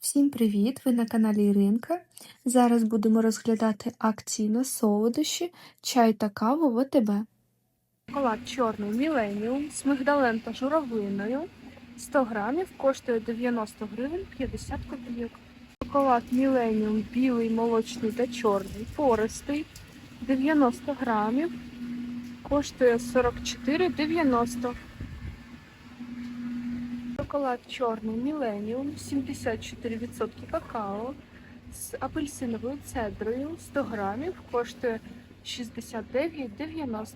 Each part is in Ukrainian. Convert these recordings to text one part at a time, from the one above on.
Всім привіт! Ви на каналі Іринка. Зараз будемо розглядати акції на солодощі, чай та каву в ОТБ. Шоколад чорний Міленіум з мигдалем та журавлиною 100 грамів коштує 90 гривень 50 копійок. Шоколад Міленіум білий, молочний та чорний пористий 90 грамів коштує 44,90 Шоколад чорний Міленіум, 74% какао з апельсиновою цедрою 100 грамів коштує 69,90.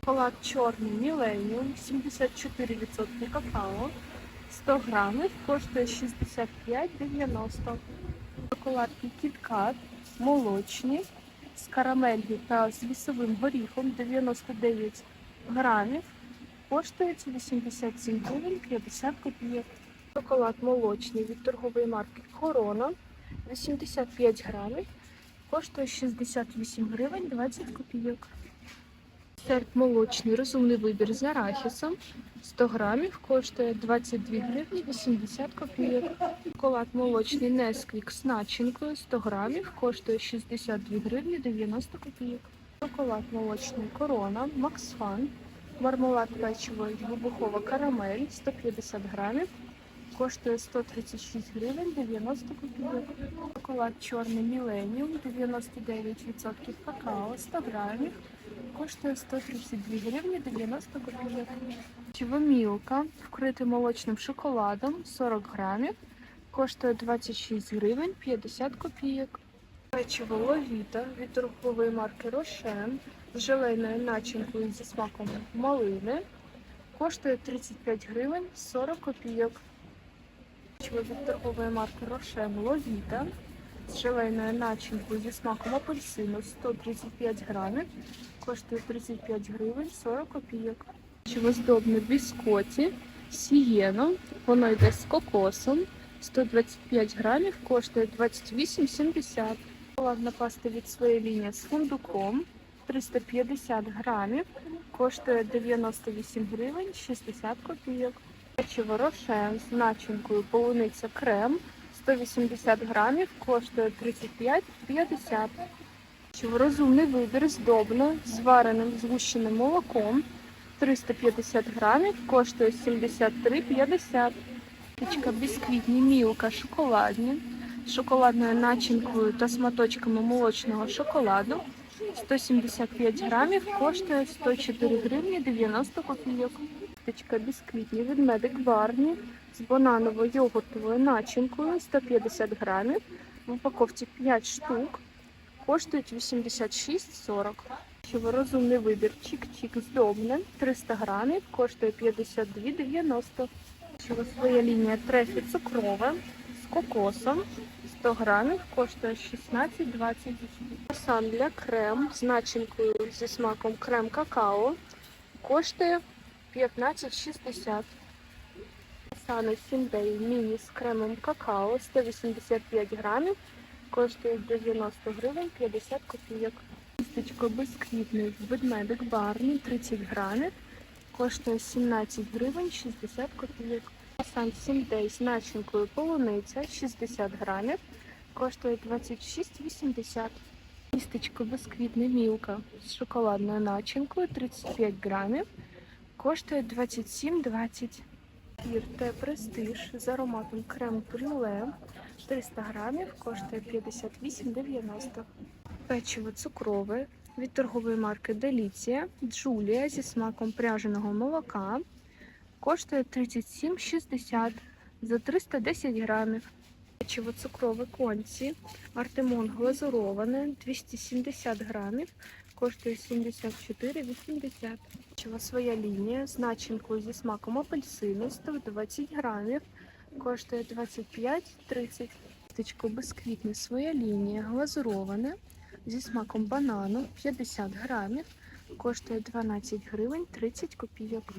Шоколад чорний Міленіум, 74% какао 100 грамів коштує 65,90. Шоколадки Кіткат молочні з карамелью та з лісовим горіхом 99 грамів коштує 87 гривень 50 копійок. Шоколад молочний від торгової марки Корона 85 грамів, коштує 68 гривень 20 копійок. Десерт молочний розумний вибір з арахісом 100 грамів, коштує 22 гривні 80 копійок. Шоколад молочний Несквік з начинкою 100 грамів, коштує 62 гривні 90 копійок. Шоколад молочний Корона Максфан Мармелад печивий вибухова карамель 150 грамів. Коштує 136 гривень 90 копійок. Шоколад чорний Міленіум 99% какао 100 грамів. Коштує 132 гривні 90 копійок. Печиво Мілка вкрите молочним шоколадом 40 грамів. Коштує 26 гривень 50 копійок. Печиво Ловіта від торгової марки Рошен з желейною начинкою зі смаком малини. Коштує 35 гривень 40 копійок. Печиво від торгової марки Рошен Ловіта з желейною начинкою зі смаком апельсину 135 грамів. Коштує 35 гривень 40 копійок. Печиво здобне біскоті Сієно. Воно йде з кокосом. 125 грамів коштує 28,70. Шоколадна паста від своєї лінії з фундуком 350 грамів, коштує 98 гривень 60 копійок. Печиво рошен з начинкою полуниця крем 180 грамів, коштує 35,50. Печиво розумний вибір здобно з вареним згущеним молоком 350 грамів, коштує 73,50. Пічка бісквітні мілка шоколадні шоколадною начинкою та сматочками молочного шоколаду. 175 грамів коштує 104 гривні 90 копійок. Пічка бісквітні від медик Барні з бананово-йогуртовою начинкою 150 грамів. В упаковці 5 штук. Коштують 86,40. Що розумний вибір чик-чик здобне 300 грамів, коштує 52,90. Що своя лінія трефі цукрове з кокосом 100 грамів коштує 16,20. Сан для крем з начинкою зі смаком крем какао коштує 15,60. Сани Сіндей міні з кремом какао 185 грамів коштує 90 гривень 50 копійок. Тістечко безквітний ведмедик барні 30 грамів коштує 17 гривень 60 копійок. Сан Сіндей з начинкою полуниця 60 грамів коштує 26,80. Тістечко безквітне мілка з шоколадною начинкою 35 грамів коштує 27,20. Те престиж з ароматом крем брюле 300 грамів коштує 58,90. Печиво цукрове від торгової марки Деліція Джулія зі смаком пряженого молока коштує 37,60 за 310 грамів. Печиво цукрове конці Артемон глазуроване 270 грамів, коштує 74,80. Печиво своя лінія з начинкою зі смаком апельсину 120 грамів, коштує 25,30. Тістечко безквітне своя лінія глазуроване зі смаком банану 50 грамів, коштує 12 гривень 30 копійок.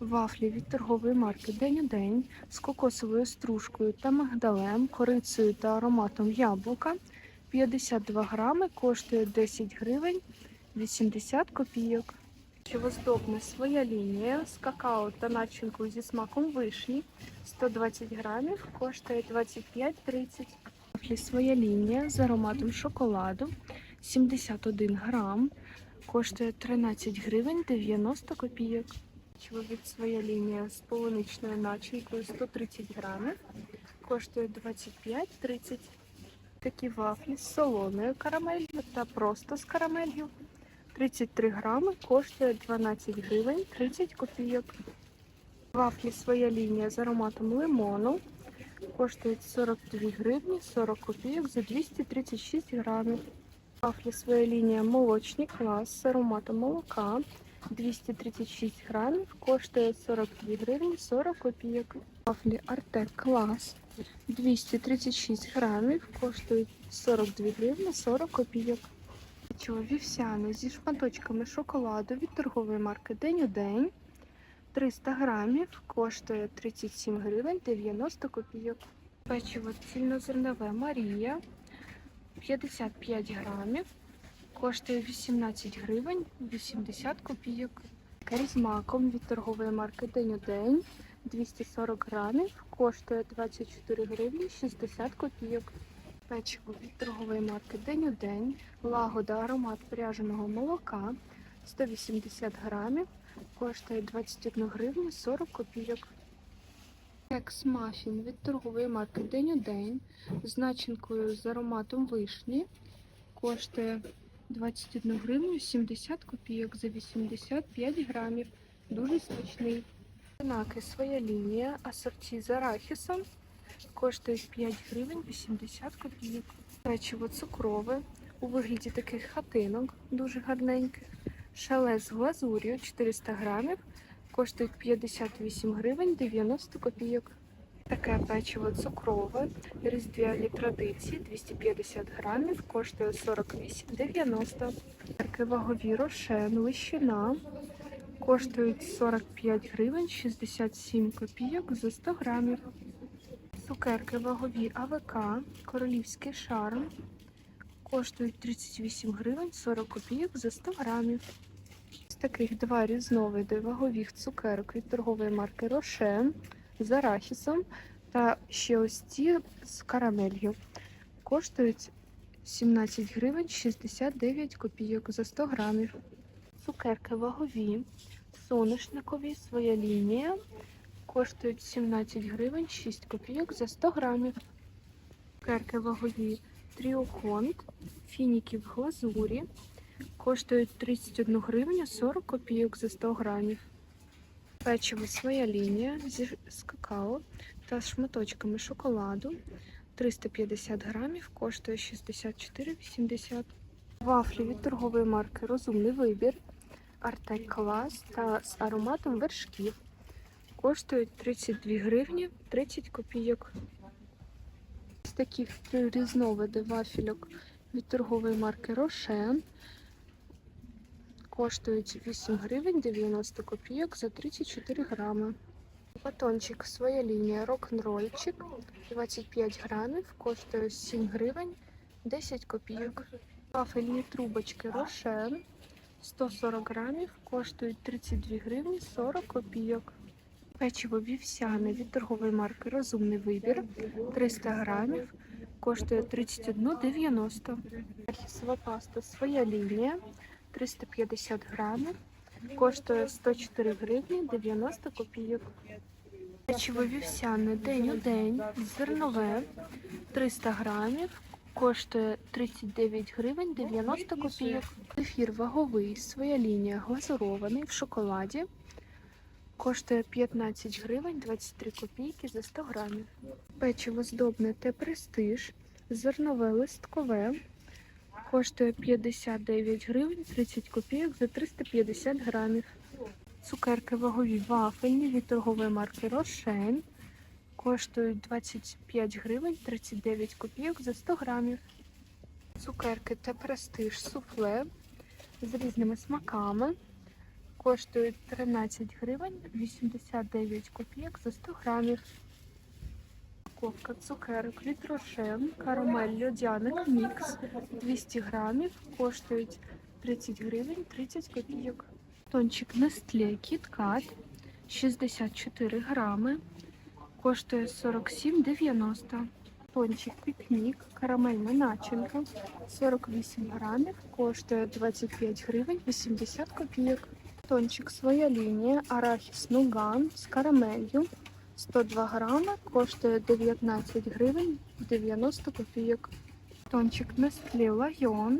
Вафлі від торгової марки День у день з кокосовою стружкою та мигдалем, корицею та ароматом яблука 52 грами, коштує 10 гривень 80 копійок. Печиво своя лінія з какао та начинкою зі смаком вишні 120 грамів, коштує 25-30. Вафлі своя лінія з ароматом шоколаду 71 грам, коштує 13 гривень 90 копійок. Чоловік своя лінія з полуничною начинкою 130 грамів, коштує 25-30. Такі вафлі з солоною карамелью та просто з карамелью 33 грами, коштує 12 гривень 30 копійок. Вафлі своя лінія з ароматом лимону. Коштують 42 гривні 40 копійок за 236 грамів. Вафлі своя лінія молочний клас з ароматом молока. 236 грамів, коштує 42 гривні 40 копійок. Вафлі Артек клас 236 грамів, коштують 42 гривні 40 копійок. Печиво вівсяне зі шматочками шоколаду від торгової марки День у день. 300 грамів, коштує 37 гривень 90 копійок. Печиво цільнозернове Марія 55 грамів, коштує 18 гривень 80 копійок. Кері з маком від торгової марки День у день 240 грамів, коштує 24 гривні 60 копійок. Печиво від торгової марки День у день, лагода аромат пряженого молока 180 грамів, коштує 21 гривню 40 копійок. Кекс мафін від торгової марки День у день з начинкою з ароматом вишні коштує 21 гривню 70 копійок за 85 грамів. Дуже смачний. Знаки своя лінія, асорті з арахісом коштують 5 гривень 80 копійок. Печиво цукрове у вигляді таких хатинок, дуже гарненьких. Шале з глазур'ю 400 грамів, коштують 58 гривень 90 копійок. Таке печиво цукрове, різдвяні традиції 250 грамів, коштує 48,90. Таке вагові рошен, лищина, коштують 45 гривень 67 копійок за 100 грамів. Цукерки вагові АВК, королівський шарм, коштують 38 гривень 40 копійок за 100 грамів. З таких два різновиди вагових цукерок від торгової марки Рошен з арахісом та ще ось ці з карамелью. Коштують 17 гривень 69 копійок за 100 грамів. Цукерки вагові, соняшникові, своя лінія. Коштують 17 гривень 6 копійок за 100 грамів. Цукерки вагові тріоконт, фініки в глазурі. Коштують 31 гривню 40 копійок за 100 грамів. Печиво своя лінія з какао та з шматочками шоколаду. 350 грамів, коштує 64,80. Вафлі від торгової марки Розумний вибір. Артек клас та з ароматом вершків. Коштують 32 гривні 30 копійок. З таких три вафельок від торгової марки Рошен. Коштують 8 гривень 90 копійок за 34 грами. Батончик своя лінія рок-н-рольчик 25 грамів, коштує 7 гривень 10 копійок. Вафельні трубочки Рошен 140 грамів, коштують 32 гривні 40 копійок. Печиво вівсяне від торгової марки Розумний вибір 300 грамів, коштує 31,90. Архісова паста своя лінія 350 грамів, коштує 104 гривні 90 копійок. Печиво вівсяне день у день, зернове 300 грамів, коштує 39 гривень 90 копійок. Ефір ваговий, своя лінія глазурований в шоколаді. Коштує 15 гривень 23 копійки за 100 грамів. Печиво здобне та престиж, зернове листкове. Коштує 59 гривень 30 копійок за 350 грамів. Цукерки вагові вафельні від торгової марки Рошен. Коштують 25 гривень 39 копійок за 100 грамів. Цукерки та престиж суфле з різними смаками. Коштують 13 гривень 89 копійок за 100 грамів. Упаковка цукерок від Рошен, карамель льодяник мікс 200 грамів, коштують 30 гривень 30 копійок. Батончик Nestle KitKat 64 грами. Коштує 47,90. Батончик Пікнік, карамельна начинка 48 грамів, коштує 25 гривень 80 копійок. Батончик своя лінія, арахіс нуган з карамелью 102 грами, коштує 19 гривень 90 копійок. Батончик Nestle Lion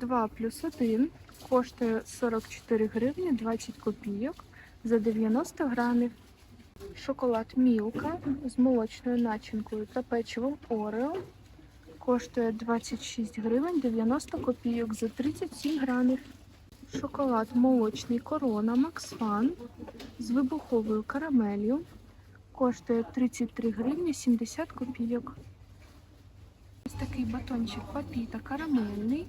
2 плюс 1 коштує 44 гривні 20 копійок за 90 грамів. Шоколад Мілка з молочною начинкою та печивом Орео коштує 26 гривень 90 копійок за 37 грамів. Шоколад молочний Корона Максфан з вибуховою карамелью коштує 33 гривні 70 копійок. Ось такий батончик папіта карамельний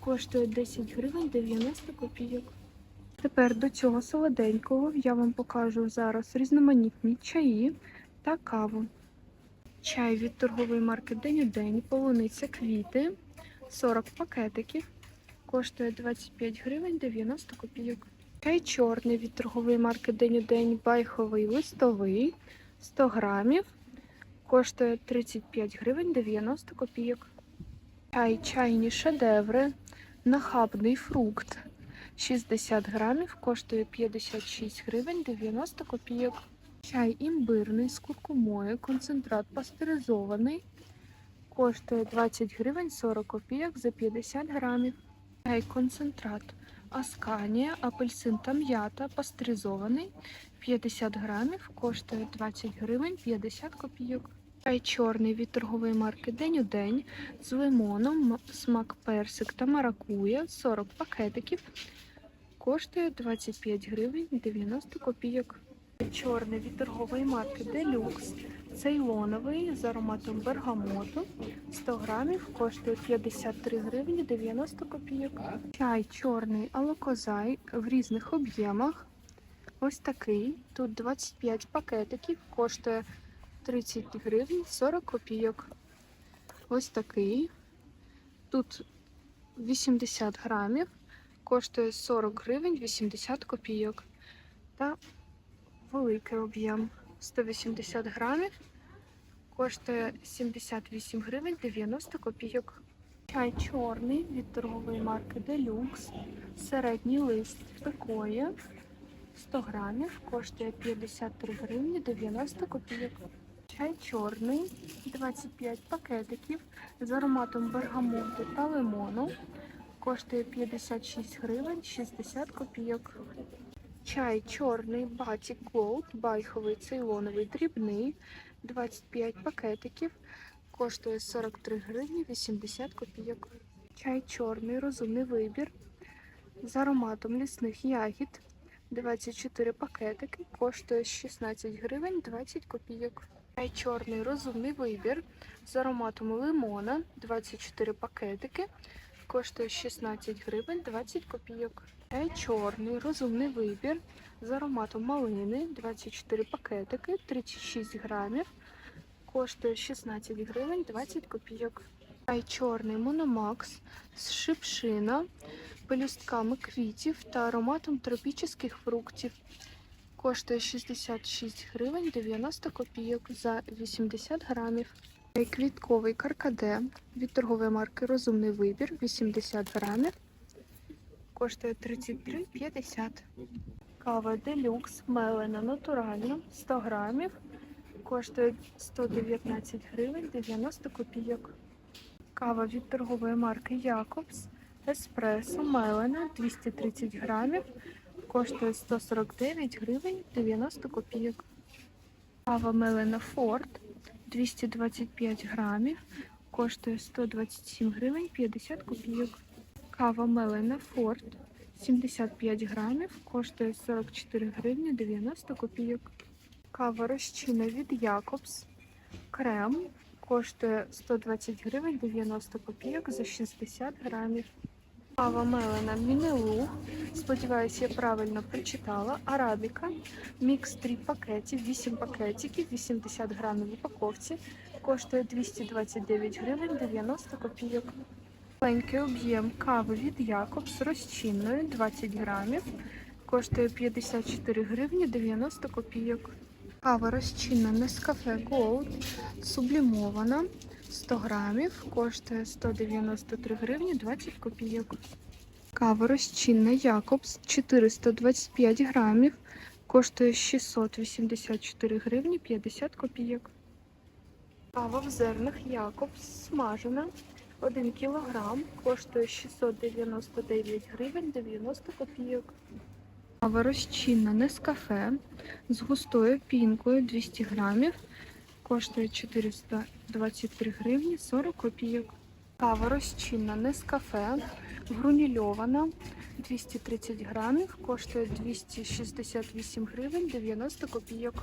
коштує 10 гривень 90 копійок. Тепер до цього солоденького я вам покажу зараз різноманітні чаї та каву. Чай від торгової марки День у день, полуниця квіти, 40 пакетиків, коштує 25 гривень 90 копійок. Чай чорний від торгової марки День у день, байховий листовий, 100 грамів, коштує 35 гривень 90 копійок. Чай чайні шедеври, нахабний фрукт. 60 грамів коштує 56 гривень 90 копійок. Чай імбирний з куркумою, концентрат пастеризований. Коштує 20 гривень 40 копійок за 50 грамів. Концентрат Асканія, апельсин та м'ята пастеризований. 50 грамів коштує 20 гривень 50 копійок. Чай чорний від торгової марки День у день з лимоном, смак персик та маракуя 40 пакетиків. Коштує 25 гривень 90 копійок. Чорний від торгової марки Deluxe, цейлоновий з ароматом бергамоту 100 грамів коштує 53 гривні 90 копійок. Чай чорний алокозай в різних об'ємах. Ось такий. Тут 25 пакетиків, коштує 30 гривень 40 копійок. Ось такий. Тут 80 грамів коштує 40 гривень 80 копійок. Та великий об'єм 180 грамів коштує 78 гривень 90 копійок. Чай чорний від торгової марки Deluxe. Середній лист пекоє 100 грамів коштує 53 гривні 90 копійок. Чай чорний 25 пакетиків з ароматом бергамоту та лимону коштує 56 гривень 60 копійок. Чай чорний Batik Gold, байховий цейлоновий дрібний, 25 пакетиків, коштує 43 гривні 80 копійок. Чай чорний розумний вибір з ароматом лісних ягід, 24 пакетики, коштує 16 гривень 20 копійок. Чай чорний розумний вибір з ароматом лимона, 24 пакетики, коштує 16 гривень 20 копійок. Чай чорний, розумний вибір з ароматом малини, 24 пакетики, 36 грамів, коштує 16 гривень 20 копійок. Чай чорний мономакс з шипшина, пелюстками квітів та ароматом тропічних фруктів. Коштує 66 гривень 90 копійок за 80 грамів. Квітковий каркаде від торгової марки Розумний вибір 80 грамів коштує 33,50. Кава Делюкс Мелена натуральна 100 грамів. Коштує 119 гривень 90 копійок. Кава від торгової марки Якобс Еспресо Мелена 230 грамів. Коштує 149 гривень 90 копійок. Кава Мелена Форд 225 грамів. Коштує 127 гривень 50 копійок. Кава Мелена Форд 75 грамів, коштує 44 гривні 90 копійок. Кава розчина від Якобс. Крем коштує 120 гривень 90 копійок за 60 грамів. Кава Мелена Мінелу. Сподіваюся, я правильно прочитала. Арабіка. Мікс 3 пакетів, 8 пакетиків, 80 грамів в упаковці. Коштує 229 гривень 90 копійок. Маленький об'єм кави від Якобс розчинної 20 грамів. Коштує 54 гривні 90 копійок. Кава розчинна Nescafe Gold сублімована 100 грамів. Коштує 193 гривні 20 копійок. Кава розчинна Якобс 425 грамів. Коштує 684 гривні 50 копійок. Кава в зернах Якобс смажена 1 кілограм. Коштує 699 гривень 90 копійок. Кава розчинна Нескафе з густою пінкою 200 грамів. Коштує 423 гривні 40 копійок. Кава розчинна Нескафе гранульована 230 грамів. Коштує 268 гривень 90 копійок.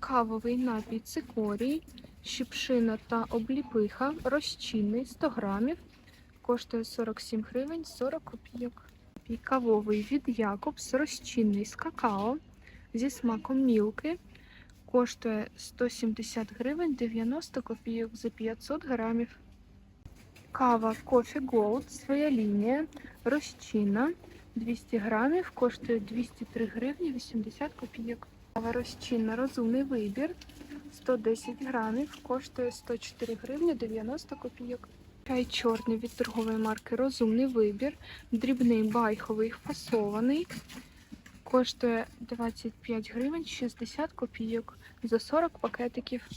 Кавовий напій цикорій, щепшина та обліпиха розчинний 100 грамів. Коштує 47 гривень 40 копійок. Напій кавовий від Якобс розчинний з какао зі смаком мілки. Коштує 170 гривень 90 копійок за 500 грамів. Кава Coffee Gold, своя лінія, розчинна 200 грамів, коштує 203 гривні 80 копійок. Кава розчинна розумний вибір 110 грамів, коштує 104 гривні 90 копійок. Чай чорний від торгової марки Розумний вибір. Дрібний байховий фасований. Коштує 25 гривень 60 копійок за 40 пакетиків.